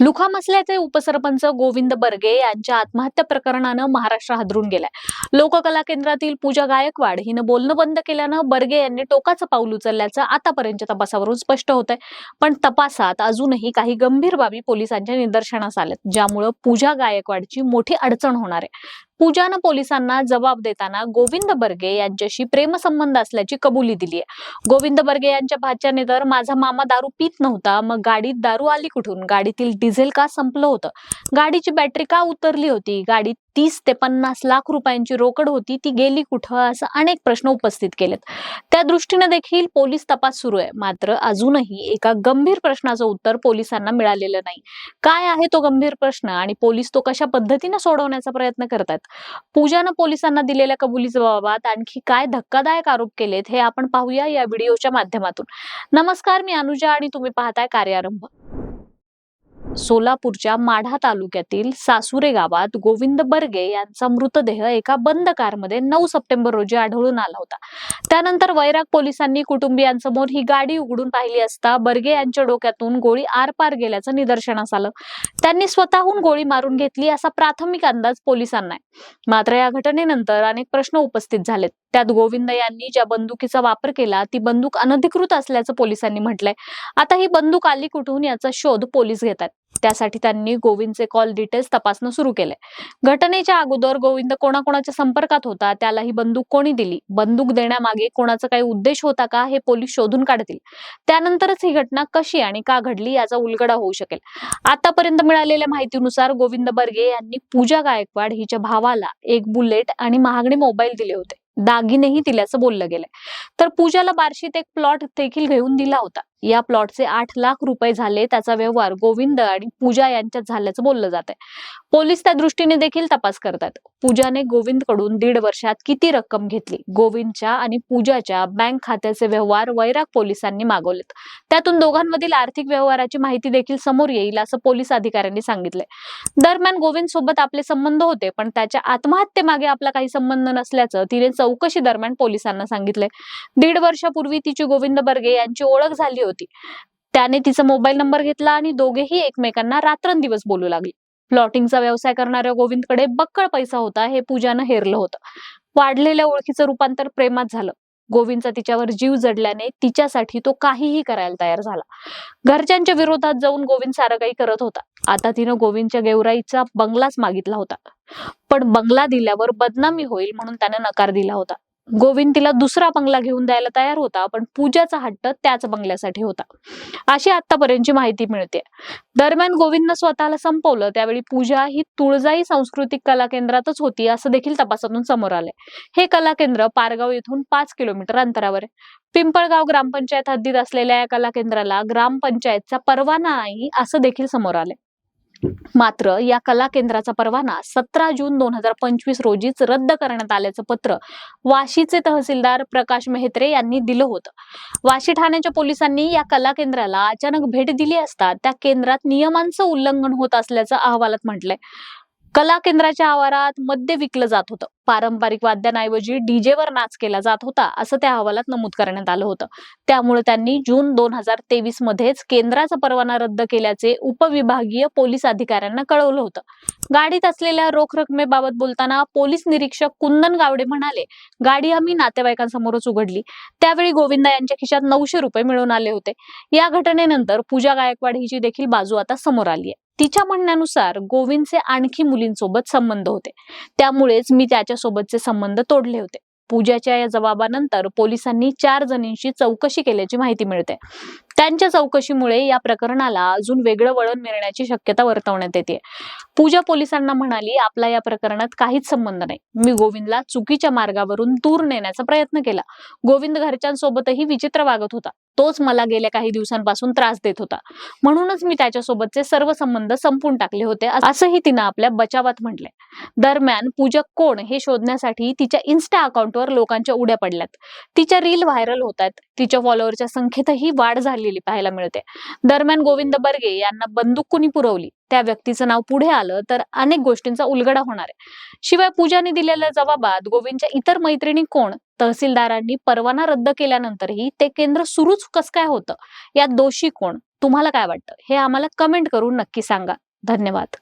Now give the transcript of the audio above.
लुखामसल्याचे उपसरपंच गोविंद बर्गे यांच्या आत्महत्या प्रकरणानं महाराष्ट्र हादरून गेलाय. लोककला केंद्रातील पूजा गायकवाड हिनं बोलणं बंद केल्यानं बर्गे यांनी टोकाचं पाऊल उचलल्याचं आतापर्यंतच्या तपासावरून स्पष्ट होत आहे पण तपासात अजूनही काही गंभीर बाबी पोलिसांच्या निदर्शनास आल्यात ज्यामुळं पूजा गायकवाडची मोठी अडचण होणार आहे. पूजानं पोलिसांना जबाब देताना गोविंद बर्गे यांच्याशी प्रेमसंबंध असल्याची कबुली दिली आहे गोविंद बर्गे यांच्या भाच्याने तर माझा मामा दारू पित नव्हता मग गाडीत दारू आली कुठून? गाडीतील डिझेल का संपलं होतं? गाडीची बॅटरी का उतरली होती? गाडीत तीस ते पन्नास लाख रुपयांची रोकड होती ती गेली कुठं असं अनेक प्रश्न उपस्थित केलेत. त्या दृष्टीने देखील पोलीस तपास सुरू आहे. मात्र अजूनही एका गंभीर प्रश्नाचं उत्तर पोलिसांना मिळालेलं नाही. काय आहे तो गंभीर प्रश्न आणि पोलीस तो कशा पद्धतीने सोडवण्याचा प्रयत्न करतात? पूजानं पोलिसांना दिलेल्या कबुलीच्या बाबत आणखी काय धक्कादायक आरोप केलेत हे आपण पाहूया या व्हिडिओच्या माध्यमातून. नमस्कार मी अनुजा आणि तुम्ही पाहताय कार्यारंभ. सोलापूरच्या माढा तालुक्यातील सासुरे गावात गोविंद बर्गे यांचा मृतदेह एका बंद कारमध्ये नऊ सप्टेंबर रोजी आढळून आला होता. त्यानंतर वैराग पोलिसांनी कुटुंबियांसमोर ही गाडी उघडून पाहिली असता बर्गे यांच्या डोक्यातून गोळी आरपार गेल्याचं निदर्शनास आलं. त्यांनी स्वतःहून गोळी मारून घेतली असा प्राथमिक अंदाज पोलिसांना आहे. मात्र या घटनेनंतर अनेक प्रश्न उपस्थित झालेत. त्यात गोविंद यांनी ज्या बंदुकीचा वापर केला ती बंदूक अनधिकृत असल्याचं पोलिसांनी म्हटलंय. आता ही बंदूक आली कुठून याचा शोध पोलीस घेतात त्यासाठी त्यांनी गोविंदचे कॉल डिटेल्स तपासणं सुरू केले घटनेच्या अगोदर गोविंद कोणाकोणाच्या संपर्कात होता त्याला ही बंदूक कोणी दिली? बंदूक देण्यामागे कोणाचा काही उद्देश होता का? हे पोलीस शोधून काढतील. त्यानंतरच ही घटना कशी आणि का घडली याचा उलगडा होऊ शकेल. आतापर्यंत मिळालेल्या माहितीनुसार गोविंद बर्गे यांनी पूजा गायकवाड हिच्या भावाला एक बुलेट आणि महागडे मोबाईल दिले होते. दागिनेही दिल्याचं बोललं गेलंय. तर पूजाला बार्शीत एक प्लॉट देखील घेऊन दिला होता. या प्लॉटचे आठ लाख रुपये झाले. त्याचा व्यवहार गोविंद आणि पूजा यांच्यात झाल्याचं बोललं जात आहे पोलीस त्या दृष्टीने देखील तपास करतात. पूजाने गोविंदकडून दीड वर्षात किती रक्कम घेतली? गोविंदच्या आणि पूजाच्या बँक खात्याचे व्यवहार वैराग पोलिसांनी मागवलेत. त्यातून दोघांमधील आर्थिक व्यवहाराची माहिती देखील समोर येईल असं पोलीस अधिकाऱ्यांनी सांगितलंय. दरम्यान गोविंद सोबत आपले संबंध होते पण त्याच्या आत्महत्येमागे आपला काही संबंध नसल्याचं तिने चौकशी दरम्यान पोलिसांना सांगितले दीड वर्षापूर्वी तिची गोविंद बर्गे यांची ओळख झाली होती. त्याने तिचा मोबाईल नंबर घेतला आणि दोघेही एकमेकांना रात्रंदिवस बोलू लागले. प्लॉटिंगचा व्यवसाय करणाऱ्या गोविंदकडे बक्कळ पैसा होता हे पूजानं हेरलं होतं. वाढलेल्या ओळखीचं रूपांतर प्रेमात झालं. गोविंदचा तिच्यावर जीव जडल्याने तिच्यासाठी तो काहीही करायला तयार झाला. घरच्यांच्या विरोधात जाऊन गोविंद सारं काही करत होता. आता तिनं गोविंदच्या गेवराईचा बंगलाच मागितला होता. पण बंगला दिल्यावर बदनामी होईल म्हणून त्याने नकार दिला होता. गोविंद तिला दुसरा बंगला घेऊन द्यायला तयार होता पण पूजाचा हट्ट त्याच बंगल्यासाठी होता. अशी आतापर्यंतची माहिती मिळते. दरम्यान गोविंदनं स्वतःला संपवलं त्यावेळी पूजा ही तुळजाई सांस्कृतिक कला केंद्रातच होती असं देखील तपासातून समोर आलंय. हे कला केंद्र पारगाव येथून पाच किलोमीटर अंतरावर आहे. पिंपळगाव ग्रामपंचायत हद्दीत असलेल्या या कला केंद्राला ग्रामपंचायतचा परवाना नाही असं देखील समोर आलंय. मात्र या कला केंद्राचा परवाना सतरा जून दोन हजार पंचवीस रोजीच रद्द करण्यात आल्याचं पत्र वाशीचे तहसीलदार प्रकाश मेहत्रे यांनी दिलं होतं. वाशी ठाण्याच्या पोलिसांनी या कला केंद्राला अचानक भेट दिली असता त्या केंद्रात नियमांचं उल्लंघन होत असल्याचं अहवालात म्हटलंय. कला केंद्राच्या आवारात मद्य विकलं जात होतं. पारंपरिक वाद्यांऐवजी डीजेवर नाच केला जात होता असं त्या अहवालात नमूद करण्यात आलं होतं. त्यामुळे त्यांनी जून दोन हजार तेवीस मध्येच केंद्राचा परवाना रद्द केल्याचे उपविभागीय पोलीस अधिकाऱ्यांना कळवलं होतं. गाडीत असलेल्या रोख रकमेबाबत बोलताना पोलीस निरीक्षक कुंदन गावडे म्हणाले गाडी आम्ही नातेवाईकांसमोरच उघडली. त्यावेळी गोविंदा यांच्या खिशात नऊशे रुपये मिळून आले होते. या घटनेनंतर पूजा गायकवाड हिची देखील बाजू आता समोर आली आहे तिच्या म्हणण्यानुसार गोविंदचे आणखी मुलींसोबत संबंध होते. त्यामुळेच मी त्याच्या त्याच्यासोबतचे संबंध तोडले होते. पूजाच्या या जबाबानंतर पोलिसांनी चार जणींशी चौकशी केल्याची माहिती मिळते. त्यांच्या चौकशीमुळे या प्रकरणाला अजून वेगळं वळण मिळण्याची शक्यता वर्तवण्यात येते. पूजा पोलिसांना म्हणाली आपला या प्रकरणात काहीच संबंध नाही. मी गोविंदला चुकीच्या मार्गावरून दूर नेण्याचा प्रयत्न केला. गोविंद घरच्यांसोबतही विचित्र वागत होता. तोच मला गेल्या काही दिवसांपासून त्रास देत होता. म्हणूनच मी त्याच्यासोबतचे सर्व संबंध संपून टाकले होते. असंही तिनं आपल्या बचावात म्हटलंय. दरम्यान पूजा कोण हे शोधण्यासाठी तिच्या इन्स्टा अकाउंटवर लोकांच्या उड्या पडल्यात. तिच्या रील व्हायरल होत आहेत तिच्या फॉलोअरच्या संख्येतही वाढ झालेली पाहायला मिळते. दरम्यान गोविंद बर्गे यांना बंदूक कुणी पुरवली? त्या व्यक्तीचं नाव पुढे आलं तर अनेक गोष्टींचा उलगडा होणार आहे. शिवाय पूजाने दिलेल्या जबाबात गोविंदच्या इतर मैत्रिणी कोण? तहसीलदारांनी परवाना रद्द केल्यानंतरही ते केंद्र सुरूच कस काय होतं? यात दोषी कोण? तुम्हाला काय वाटतं? हे आम्हाला कमेंट करून नक्की सांगा. धन्यवाद.